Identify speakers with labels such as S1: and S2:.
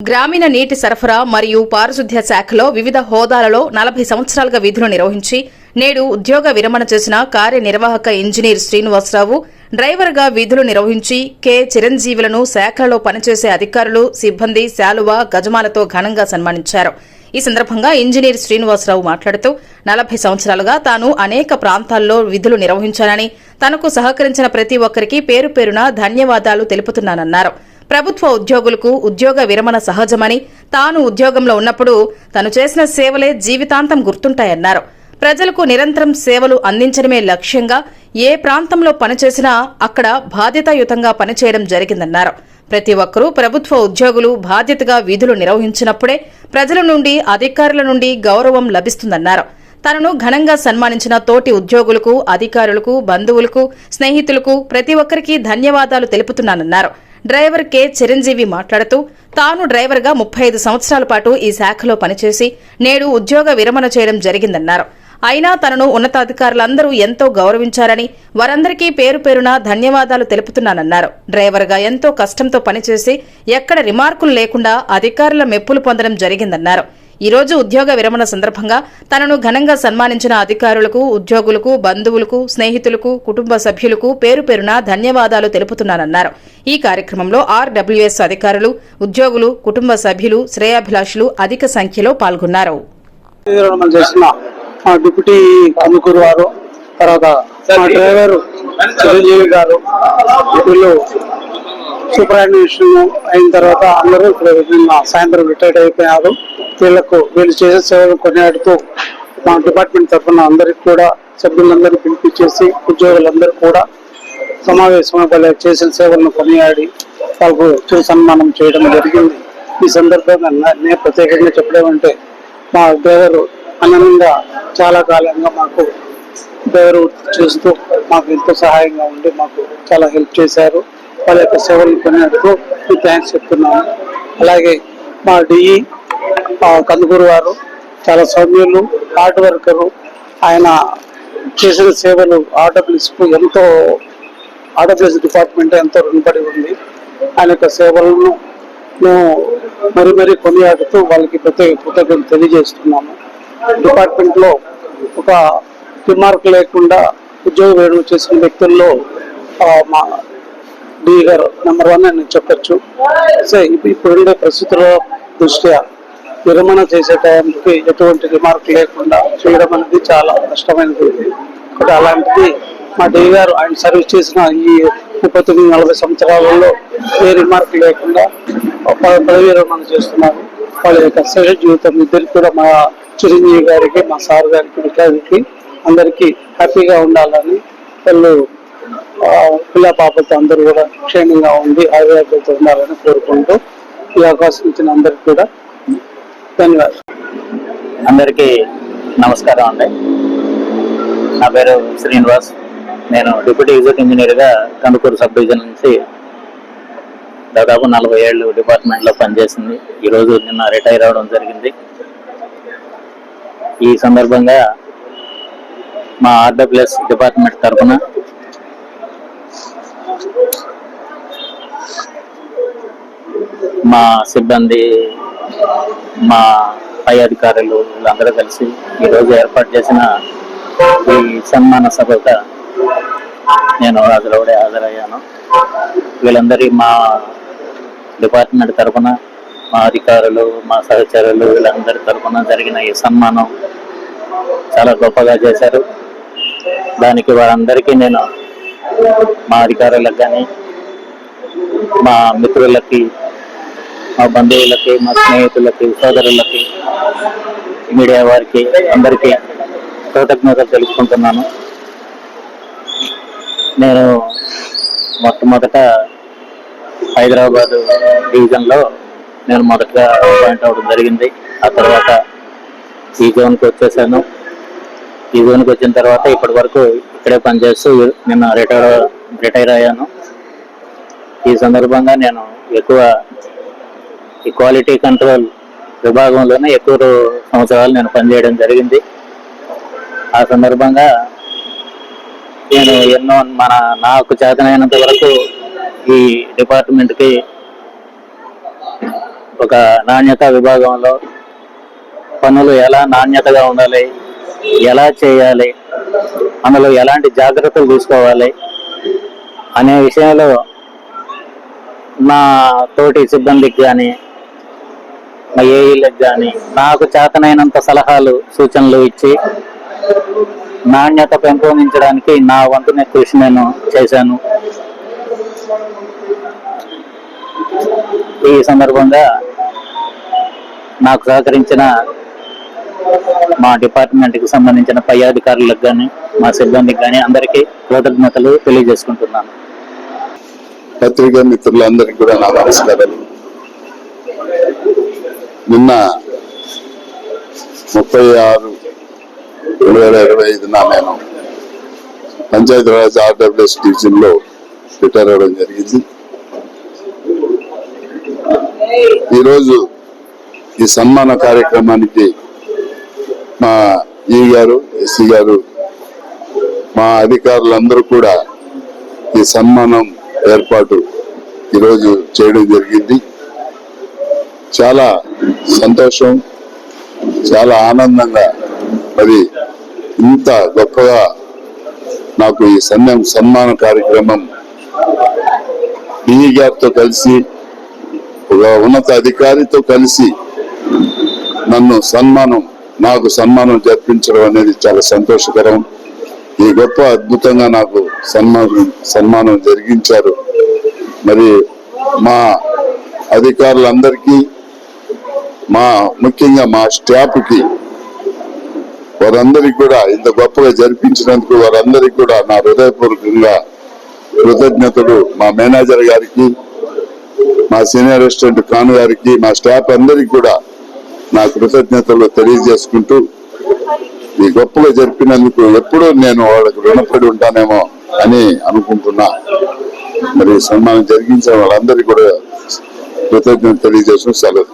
S1: గ్రామీణ నీటి సరఫరా మరియు పారిశుద్ధ్య శాఖలో వివిధ హోదాలలో నలభై సంవత్సరాలుగా విధులు నిర్వహించి నేడు ఉద్యోగ విరమణ చేసిన కార్యనిర్వాహక ఇంజనీర్ శ్రీనివాసరావు డ్రైవర్గా విధులు నిర్వహించి కె. చిరంజీవులను శాఖలలో పనిచేసే అధికారులు సిబ్బంది శాలువ గజమాలతో ఘనంగా సన్మానించారు. ఈ సందర్భంగా ఇంజనీర్ శ్రీనివాసరావు మాట్లాడుతూ నలభై సంవత్సరాలుగా తాను అనేక ప్రాంతాల్లో విధులు నిర్వహించానని తనకు సహకరించిన ప్రతి ఒక్కరికి పేరు పేరున ధన్యవాదాలు తెలుపుతున్నానన్నారు. ప్రభుత్వ ఉద్యోగులకు ఉద్యోగ విరమణ సహజమని తాను ఉద్యోగంలో ఉన్నప్పుడు తను చేసిన సేవలే జీవితాంతం గుర్తుంటాయన్నారు. ప్రజలకు నిరంతరం సేవలు అందించడమే లక్ష్యంగా ఏ ప్రాంతంలో పనిచేసినా అక్కడ బాధ్యతాయుతంగా పనిచేయడం జరిగిందన్నారు. ప్రతి ఒక్కరూ ప్రభుత్వ ఉద్యోగులు బాధ్యతగా విధులు నిర్వహించినప్పుడే ప్రజల నుండి అధికారుల నుండి గౌరవం లభిస్తుందన్నారు. తనను ఘనంగా సన్మానించిన తోటి ఉద్యోగులకు అధికారులకు బంధువులకు స్నేహితులకు ప్రతి ఒక్కరికి ధన్యవాదాలు తెలుపుతున్నానన్నారు. డ్రైవర్ కె చిరంజీవి మాట్లాడుతూ తాను డ్రైవర్గా ముప్పై ఐదు సంవత్సరాల పాటు ఈ శాఖలో పనిచేసి నేడు ఉద్యోగ విరమణ చేయడం జరిగిందన్నారు. అయినా తనను ఉన్నతాధికారులందరూ ఎంతో గౌరవించారని వారందరికీ పేరు పేరున ధన్యవాదాలు తెలుపుతున్నానన్నారు. డ్రైవర్గా ఎంతో కష్టంతో పనిచేసి ఎక్కడ రిమార్కులు లేకుండా అధికారుల మెప్పులు పొందడం జరిగిందన్నారు. ఈ రోజు ఉద్యోగ విరమణ సందర్భంగా తనను ఘనంగా సన్మానించిన అధికారులకు ఉద్యోగులకు బంధువులకు స్నేహితులకు కుటుంబ సభ్యులకు పేరు పేరున ధన్యవాదాలు తెలుపుతున్నానన్నారు. ఈ కార్యక్రమంలో ఆర్డబ్ల్యూఎస్ అధికారులు ఉద్యోగులు కుటుంబ సభ్యులు శ్రేయాభిలాషులు అధిక సంఖ్యలో పాల్గొన్నారు.
S2: డిప్యూటీ కందుకూరు వారు తర్వాత మా డ్రైవర్ చిరంజీవి గారు వీళ్ళు అయిన తర్వాత అందరూ ఇప్పుడు సాయంత్రం రిటైర్డ్ అయిపోయారు. వీళ్ళకు వీళ్ళు చేసే సేవలు కొనియాడుతూ మా డిపార్ట్మెంట్ తరఫున అందరికి కూడా సభ్యులందరినీ పిలిపించేసి ఉద్యోగులందరూ కూడా సమావేశంలో చేసిన సేవలను కొనియాడి వాళ్ళకు చిరు సన్మానం చేయడం జరిగింది. ఈ సందర్భంగా నేను ప్రత్యేకంగా చెప్పడం అంటే మా దేవరు అనంగా చాలా కాలంగా మాకు డ్రైవర్ చేస్తూ మాకు ఎంతో సహాయంగా ఉండి మాకు చాలా హెల్ప్ చేశారు. వాళ్ళ యొక్క సేవలను కొనియాడుతూ థ్యాంక్స్ చెప్తున్నాను. అలాగే మా డిఈ కందుకూరు వారు చాలా సౌమ్యులు హార్డ్ వర్కరు. ఆయన చేసిన సేవలు ఆర్డబ్ల్యూస్కు ఎంతో ఆర్డబ్ల్యూఎస్ డిపార్ట్మెంట్ ఎంతో రుణపడి ఉంది. ఆయన యొక్క సేవలను మేము మరి మరీ కొనియాడుతూ వాళ్ళకి ప్రత్యేక కృతజ్ఞతలు తెలియజేస్తున్నాము. డిపార్ట్మెంట్లో ఒక రిమార్క్ లేకుండా ఉద్యోగ వేడుక చేసిన వ్యక్తుల్లో మా డి గారు నెంబర్ వన్ అని చెప్పొచ్చు. సో ఇప్పుడు ఉండే పరిస్థితుల దృష్ట్యా విరమణ చేసే టైంకి ఎటువంటి రిమార్క్ లేకుండా చేయడం అనేది చాలా కష్టమైనది. ఒకటి అలాంటిది మా డి గారు ఆయన సర్వీస్ చేసిన ఈ ముప్పై తొమ్మిది నలభై సంవత్సరాలలో ఏ రిమార్క్ లేకుండా పదవి విరమణ చేస్తున్నారు. వాళ్ళ యొక్క శేష జీవితం ఇద్దరికి కూడా మా చిరంజీవి గారికి మా సార్ గారికి వికారికి అందరికీ హ్యాపీగా ఉండాలని వాళ్ళు పిల్ల పాపలతో అందరూ కూడా క్షేమంగా ఉండి ఆరోగ్యంతో ఉండాలని కోరుకుంటూ ఈ అవకాశం ఇచ్చిన అందరికి కూడా ధన్యవాదాలు.
S3: అందరికీ నమస్కారం అండి. నా పేరు శ్రీనివాస్. నేను డిప్యూటీ ఎగ్జిక్యూటివ్ ఇంజనీర్గా కందుకూరు సబ్ డివిజన్ నుంచి దాదాపు నలభై ఏళ్ళు డిపార్ట్మెంట్లో పనిచేసింది. ఈరోజు నిన్న రిటైర్ అవ్వడం జరిగింది. ఈ సందర్భంగా మా ఆర్డబ్ల్యూఎస్ డిపార్ట్మెంట్ తరఫున మా సిబ్బంది మా పై అధికారులు వీళ్ళందరూ కలిసి ఈరోజు ఏర్పాటు చేసిన ఈ సన్మాన సభకు నేను హాజరవడే హాజరయ్యాను. వీళ్ళందరి మా డిపార్ట్మెంట్ తరఫున మా అధికారులు మా సహచరులు వీళ్ళందరి తరఫున జరిగిన ఈ సన్మానం చాలా గొప్పగా చేశారు. దానికి వారందరికీ నేను మా అధికారులకు కానీ మా మిత్రులకి మా బంధువులకి మా స్నేహితులకి సోదరులకి మీడియా వారికి అందరికీ కృతజ్ఞతలు తెలుసుకుంటున్నాను నేను మొట్టమొదట హైదరాబాద్ డివిజన్లో నేను మొదటగా అపాయింట్ అవ్వడం జరిగింది. ఆ తర్వాత ఈ జోన్కి వచ్చేసాను. ఈ జోన్కి వచ్చిన తర్వాత ఇప్పటి వరకు ఇక్కడే పనిచేస్తూ నిన్న రిటైర్ రిటైర్ అయ్యాను. ఈ సందర్భంగా నేను ఎక్కువ ఈ క్వాలిటీ కంట్రోల్ విభాగంలోనే ఎక్కువ సంవత్సరాలు నేను పనిచేయడం జరిగింది. ఆ సందర్భంగా నేను ఎన్నో మన నాకు చేతనైనంత వరకు ఈ డిపార్ట్మెంట్కి ఒక నాణ్యత విభాగంలో పనులు ఎలా నాణ్యతగా ఉండాలి ఎలా చేయాలి అందులో ఎలాంటి జాగ్రత్తలు తీసుకోవాలి అనే విషయంలో నా తోటి సిబ్బందికి కానీ మా ఏఈలకు కానీ నాకు చేతనైనంత సలహాలు సూచనలు ఇచ్చి నాణ్యత పెంపొందించడానికి నా వంతున కృషి నేను చేశాను. ఈ సందర్భంగా నాకు సహకరించిన మా డిపార్ట్మెంట్కి సంబంధించిన పై అధికారులకు కానీ మా సిబ్బందికి కానీ అందరికీ కృతజ్ఞతలు తెలియజేసుకుంటున్నాను.
S4: పత్రికా మిత్రులందరికీ కూడా నా నమస్కారాలు. నిన్న ముప్పై ఆరు రెండు వేల ఇరవై ఐదున నేను పంచాయతీరాజ్ ఆర్డబ్ల్యూఎస్ డివిజన్లో రిటైర్ అవ్వడం జరిగింది. ఈరోజు ఈ సన్మాన కార్యక్రమానికి మా ఈ గారు ఎస్సీ గారు మా అధికారులందరూ కూడా ఈ సన్మానం ఏర్పాటు ఈరోజు చేయడం జరిగింది. చాలా సంతోషం చాలా ఆనందంగా. మరి ఇంత గొప్పగా నాకు ఈ సన్యం సన్మాన కార్యక్రమం పిఈ గారితో కలిసి ఒక ఉన్నత అధికారితో కలిసి నన్ను సన్మానం నాకు సన్మానం జరిపించడం అనేది చాలా సంతోషకరం. ఈ గొప్ప అద్భుతంగా నాకు సన్మానం సన్మానం జరిగించారు. మరి మా అధికారులందరికీ మా ముఖ్యంగా మా స్టాఫ్కి వారందరికీ కూడా ఇంత గొప్పగా జరిపించినందుకు వారందరికీ కూడా నా హృదయపూర్వకంగా కృతజ్ఞతలు మా మేనేజర్ గారికి మా సీనియర్ అసిస్టెంట్ ఖాన్ గారికి మా స్టాఫ్ అందరికీ కూడా నా కృతజ్ఞతలు తెలియజేసుకుంటూ ఈ గొప్పగా జరిపినందుకు ఎప్పుడూ నేను వాళ్ళకి రుణపడి ఉంటానేమో అని అనుకుంటున్నా. మరి సన్మానం జరిగించిన వాళ్ళందరికీ కూడా కృతజ్ఞత తెలియజేసిన సెలవు